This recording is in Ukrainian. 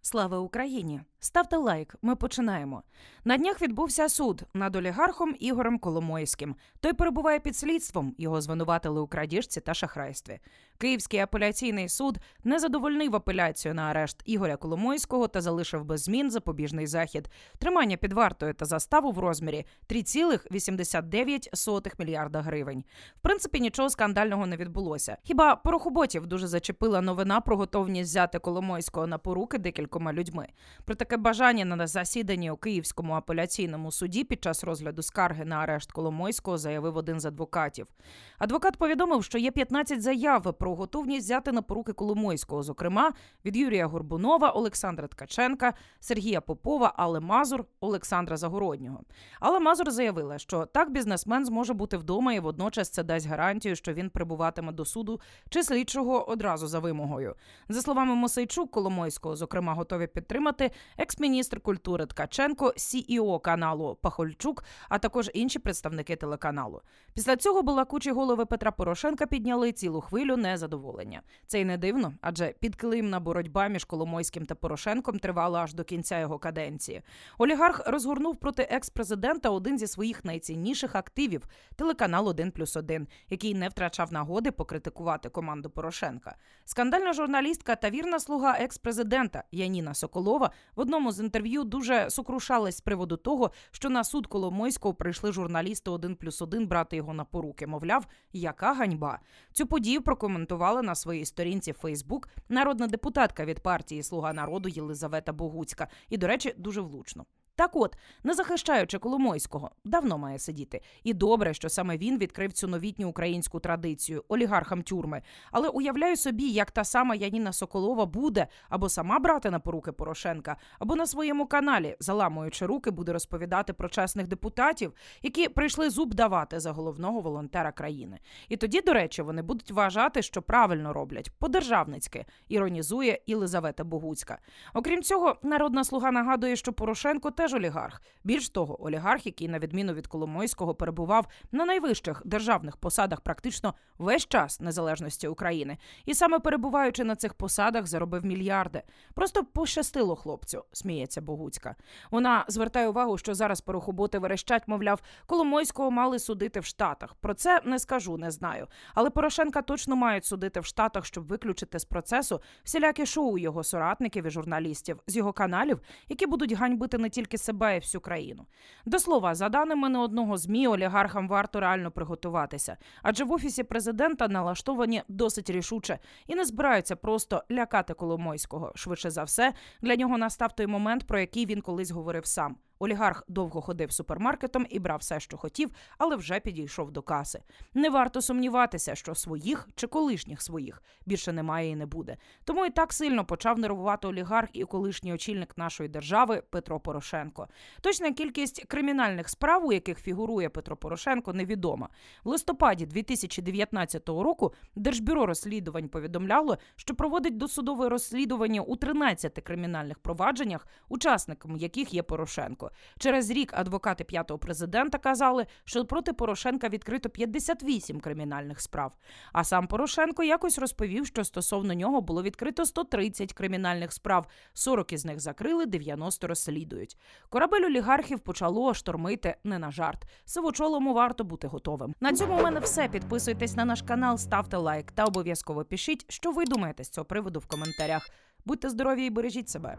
Слава Україні! Ставте лайк. Ми починаємо. На днях відбувся суд над олігархом Ігорем Коломойським. Той перебуває під слідством. Його звинуватили у крадіжці та шахрайстві. Київський апеляційний суд не задовольнив апеляцію на арешт Ігоря Коломойського та залишив без змін запобіжний захід, тримання під вартою та заставу в розмірі 3,89 мільярда гривень. В принципі, нічого скандального не відбулося. Хіба порохоботів дуже зачепила новина про готовність взяти Коломойського на поруки декількома людьми. Про таке бажання на засіданні у Київському апеляційному суді під час розгляду скарги на арешт Коломойського заявив один з адвокатів. Адвокат повідомив, що є 15 заяв про готовність взяти на поруки Коломойського, зокрема від Юрія Горбунова, Олександра Ткаченка, Сергія Попова, Алли Мазур, Олександра Загороднього. Але Мазур заявила, що так бізнесмен зможе бути вдома і водночас це дасть гарантію, що він прибуватиме до суду чи слідчого одразу за вимогою. За словами Мосейчук, Коломойського, зокрема, готові підтримати екс-міністр культури Ткаченко, CEO каналу Пахольчук, а також інші представники телеканалу. Після цього балакучі голови Петра Порошенка підняли цілу хвилю незадоволення. Це й не дивно, адже підкилимна боротьба між Коломойським та Порошенком тривала аж до кінця його каденції. Олігарх розгорнув проти екс-президента один зі своїх найцінніших активів телеканал 1 плюс 1, який не втрачав нагоди покритикувати команду Порошенка. Скандальна журналістка та вірна слуга екс-президента Яніна Соколова одному з інтерв'ю дуже сокрушалась з приводу того, що на суд Коломойського прийшли журналісти один плюс один брати його на поруки. Мовляв, яка ганьба. Цю подію прокоментувала на своїй сторінці Фейсбук народна депутатка від партії Слуга народу Єлизавета Богуцька. І, до речі, дуже влучно. Так от, не захищаючи Коломойського, давно має сидіти. І добре, що саме він відкрив цю новітню українську традицію олігархам тюрми. Але уявляю собі, як та сама Яніна Соколова буде або сама брати на поруки Порошенка, або на своєму каналі, заламуючи руки, буде розповідати про чесних депутатів, які прийшли зуб давати за головного волонтера країни. І тоді, до речі, вони будуть вважати, що правильно роблять по-державницьки, іронізує Єлизавета Богуцька. Окрім цього, народна слуга нагадує, що Порошенко теж олігарх. Більш того, олігарх, який, на відміну від Коломойського, перебував на найвищих державних посадах практично весь час незалежності України, і саме перебуваючи на цих посадах, заробив мільярди. Просто пощастило хлопцю, сміється Богуцька. Вона звертає увагу, що зараз порохоботи верещать, мовляв, Коломойського мали судити в Штатах. Про це не скажу, не знаю. Але Порошенка точно мають судити в Штатах, щоб виключити з процесу всілякі шоу його соратників і журналістів з його каналів, які будуть ганьбити не тільки себе і всю країну. До слова, за даними не одного змі, олігархам варто реально приготуватися, адже в офісі президента налаштовані досить рішуче і не збираються просто лякати Коломойського. Швидше за все, для нього настав той момент, про який він колись говорив сам. Олігарх довго ходив супермаркетом і брав все, що хотів, але вже підійшов до каси. Не варто сумніватися, що своїх чи колишніх своїх більше немає і не буде. Тому і так сильно почав нервувати олігарх і колишній очільник нашої держави Петро Порошенко. Точна кількість кримінальних справ, у яких фігурує Петро Порошенко, невідома. В листопаді 2019 року Держбюро розслідувань повідомляло, що проводить досудове розслідування у 13 кримінальних провадженнях, учасником яких є Порошенко. Через рік адвокати п'ятого президента казали, що проти Порошенка відкрито 58 кримінальних справ. А сам Порошенко якось розповів, що стосовно нього було відкрито 130 кримінальних справ, 40 із них закрили, 90 розслідують. Корабель олігархів почало штормити не на жарт. Сивочолому варто бути готовим. На цьому у мене все. Підписуйтесь на наш канал, ставте лайк та обов'язково пишіть, що ви думаєте з цього приводу в коментарях. Будьте здорові і бережіть себе.